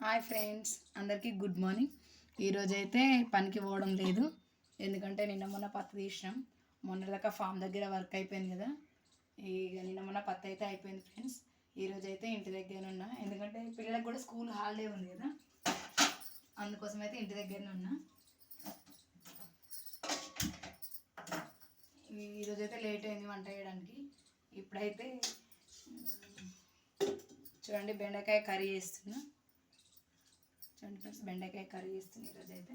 Hi friends అందరికీ good morning. ఈరోజు అయితే పనికి పోవడం లేదు. ఎందుకంటే నిన్న మొన్న పత్తి తీసినాం. మొన్న దాకా ఫామ్ దగ్గర వర్క్ అయిపోయింది కదా. ఇక నిన్న మొన్న పత్తి అయితే అయిపోయింది ఫ్రెండ్స్. ఈరోజు అయితే ఇంటి దగ్గర ఉన్నా. ఎందుకంటే పిల్లలకు కూడా స్కూల్ హాలిడే ఉంది కదా. అందుకోసం అయితే ఇంటి దగ్గరనే ఉన్నా. ఈరోజు అయితే లేట్ అయింది వంట చేయడానికి. ఇప్పుడైతే చూడండి బెండకాయ కర్రీ చేస్తున్నా. చూడండి ఫ్రెండ్స్ బెండకాయ కర్రీ చేస్తుంది ఈరోజు అయితే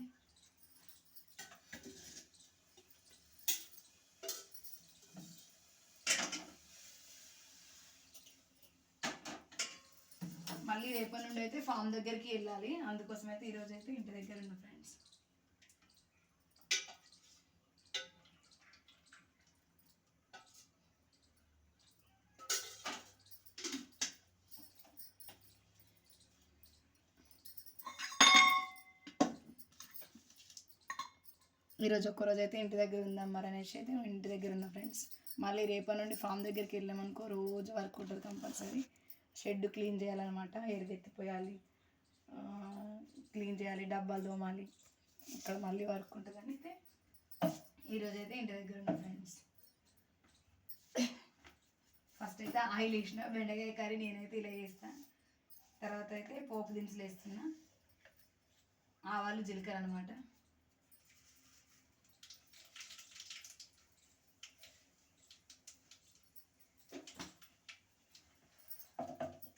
మళ్ళీ రేపటి నుండి అయితే ఫామ్ దగ్గరికి వెళ్ళాలి. అందుకోసం అయితే ఈరోజు అయితే ఇంటి దగ్గర ఉన్న ఫ్రెండ్స్ ఈరోజు ఒక్కరోజు అయితే ఇంటి దగ్గర ఉందాం మరి అనేసి అయితే ఇంటి దగ్గర ఉన్న ఫ్రెండ్స్. మళ్ళీ రేపటి నుండి ఫామ్ దగ్గరికి వెళ్ళామనుకో రోజు వర్క్ ఉంటుంది కంపల్సరీ. షెడ్ క్లీన్ చేయాలన్నమాట ఎరుగెత్తిపోయాలి క్లీన్ చేయాలి డబ్బాలు తోమాలి ఇక్కడ మళ్ళీ వర్క్ ఉంటుందని అయితే ఈరోజు అయితే ఇంటి దగ్గర ఉన్న ఫ్రెండ్స్. ఫస్ట్ అయితే ఆయిల్ వేసిన బెండకాయ కర్రీ నేనైతే ఇలా చేస్తాను తర్వాత అయితే పోపు దినుసులు వేస్తున్నా. ఆవాలు జీలకర్ర అనమాట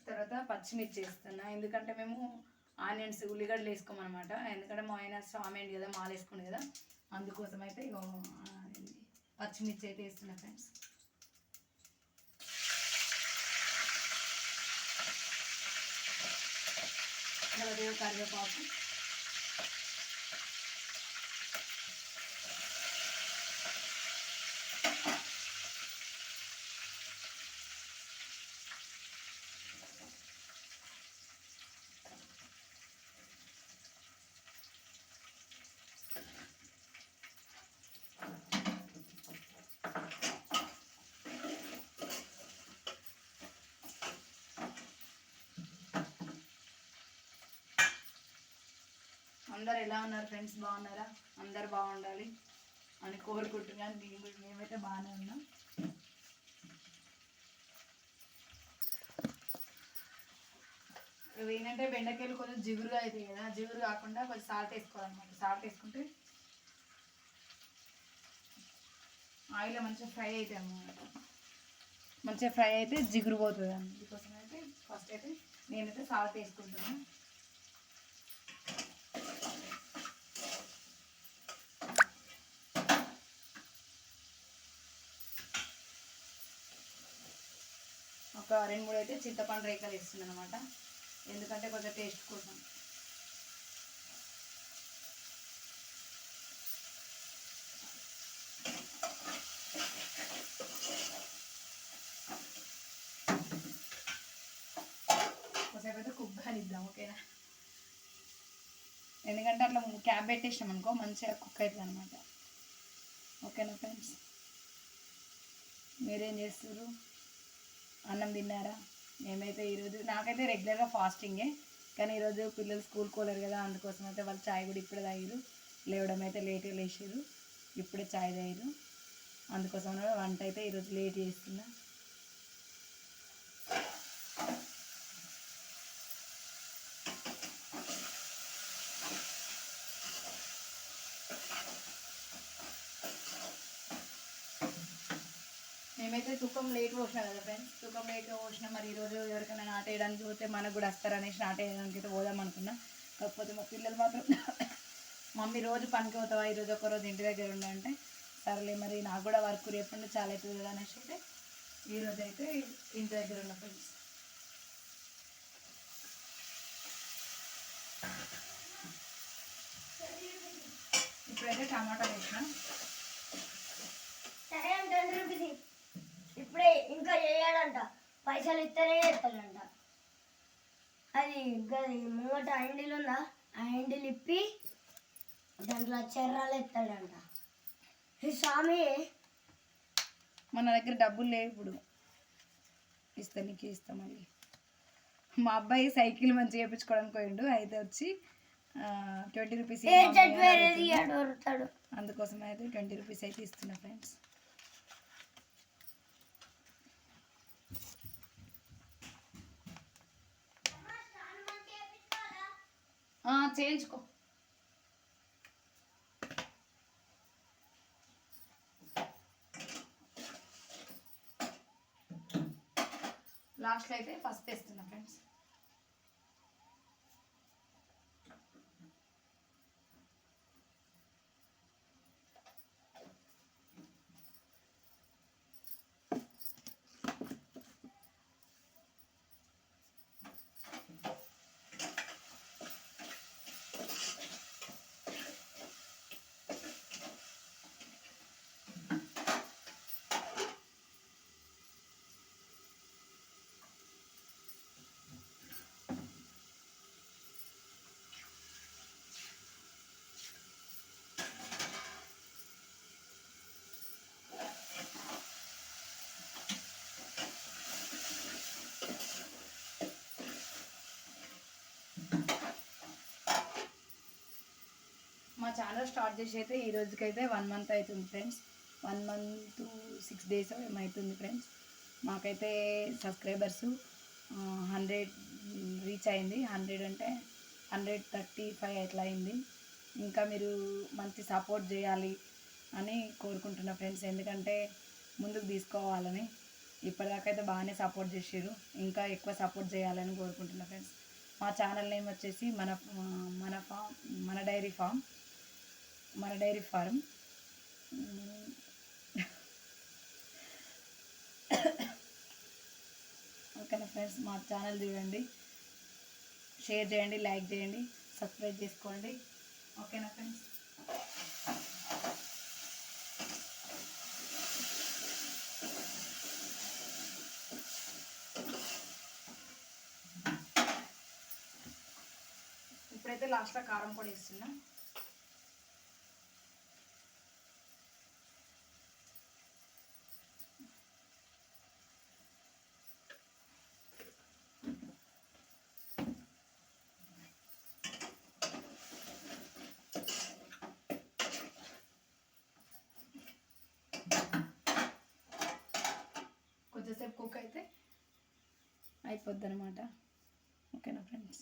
తర్వాత పచ్చిమిర్చి వేస్తున్నా ఎందుకంటే మేము ఆనియన్స్ ఉల్లిగడ్డలు వేసుకోమన్నమాట. ఎందుకంటే మా ఆయన స్వామి కదా మాలు వేసుకోండి కదా. అందుకోసం అయితే ఇగో పచ్చిమిర్చి అయితే వేస్తున్నా ఫ్రెండ్స్. అలాగే కరివేపాకు. అందరు ఎలా ఉన్నారు ఫ్రెండ్స్ బాగున్నారా? అందరు బాగుండాలి అని కోరుకుంటున్నాను. మేము కూడా- మేమైతే బాగానే ఉన్నాం. ఇవి ఏంటంటే బెండకాయలు కొంచెం జిగురుగా అవుతాయి కదా జిగురు కాకుండా కొంచెం సాల్ట్ వేసుకోవాలన్నమాట. సాల్ట్ వేసుకుంటే ఆయిల్ మంచిగా ఫ్రై అవుతాయి అన్నమాట. మంచిగా ఫ్రై అయితే జిగురు పోతుంది అందుకోసం అయితే ఫస్ట్ అయితే నేనైతే సాల్ట్ వేసుకుంటున్నాను ఒక రెండు మూడు అయితే చింతపండు రేఖలు వేస్తున్నాను అనమాట ఎందుకంటే కొంచెం టేస్ట్ కోసం. ఒకసారి అయితే కుక్ కానిద్దాం ఓకేనా? ఎందుకంటే అట్లా క్యాబ్ పెట్టేసాం అనుకో మంచిగా కుక్ అవుతుంది అనమాట ఓకేనా ఫ్రెండ్స్? మీరేం చేస్తారు అన్నం తిన్నారా? మేమైతే ఈరోజు నాకైతే రెగ్యులర్గా ఫాస్టింగే కానీ ఈరోజు పిల్లలు స్కూల్ కోలేరు కదా అందుకోసం అయితే వాళ్ళు చాయ్ కూడా ఇప్పుడే తాగిరు లేవడం అయితే లేట్గా లేచారు ఇప్పుడే చాయ్ తాగిరు అందుకోసం వంట అయితే ఈరోజు లేట్ చేస్తున్నా. మేమైతే తుకం లేట్ పోసినాం కదా ఫ్రెండ్స్ తుకం లేట్ పోసినా మరి ఈరోజు ఎవరికైనా నాటేయడానికి పోతే మనకు కూడా వస్తారనేసి నాటేయడానికి అయితే పోదాం అనుకున్నా. కాకపోతే మా పిల్లలు మాత్రం మమ్మీ రోజు పనికి పోతావా? ఈరోజు ఒక రోజు ఇంటి దగ్గర ఉండంటే సరేలే మరి నాకు కూడా వర్క్ రేపండి చాలా అవుతుంది కదా అనేసి అయితే ఈరోజు అయితే ఇంటి దగ్గర ఉన్న ఫ్రెండ్స్ ఇప్పుడైతే టమాటా వేసినా సరే అంటే రూపీస్ ఇప్పుడే ఇంకా చేయాలంట పైసలు ఇస్తేనే చేస్తాడంట. అది గది ముంగట హ్యాండిల్ ఉందా? ఆ హ్యాండిల్ ఇప్పి దాంట్లో చెర్రాలు ఎత్తాడంట. ఈ స్వామి మన దగ్గర డబ్బులు లేవు ఇప్పుడు. ఇస్తా నీకు ఇస్తా మళ్ళీ. మా అబ్బాయి సైకిల్ మంచిగా చేయించుకోవడానికి పోయిండు. అయితే వచ్చి ట్వంటీ రూపీస్ అందుకోసం అయితే ట్వంటీ రూపీస్ అయితే ఇస్తున్నా ఫ్రెండ్స్. చేయించుకో. లాస్ట్లో అయితే పసుపు వేస్తున్నా ఫ్రెండ్స్ ఛానల్ స్టార్ట్ చేసి అయితే ఈ రోజుకైతే వన్ మంత్ అవుతుంది friends one month six days ఏమవుతుంది ఫ్రెండ్స్ మాకైతే సబ్స్క్రైబర్స్ హండ్రెడ్ రీచ్ అయింది. హండ్రెడ్ అంటే హండ్రెడ్ థర్టీ ఫైవ్ అట్లా అయింది. ఇంకా మీరు మంచి సపోర్ట్ చేయాలి అని కోరుకుంటున్నా ఫ్రెండ్స్ ఎందుకంటే ముందుకు తీసుకోవాలని ఇప్పటిదాకా అయితే బాగానే సపోర్ట్ చేసారు ఇంకా ఎక్కువ సపోర్ట్ చేయాలని కోరుకుంటున్నా ఫ్రెండ్స్ మా ఛానల్ నేమ్ వచ్చేసి మన మన ఫామ్ మన డైరీ ఫామ్ మన డైరీ ఫారం. ఓకేనా ఫ్రెండ్స్ మా ఛానల్ చూడండి. షేర్ చేయండి లైక్ చేయండి సబ్స్క్రైబ్ చేసుకోండి. ఓకేనా ఫ్రెండ్స్. ఇప్పుడైతే లాస్ట్లో కారం పొడి వేస్తున్నాం. కొంచెంసేపు కుక్ అయితే అయిపోద్ది అనమాట ఓకేనా ఫ్రెండ్స్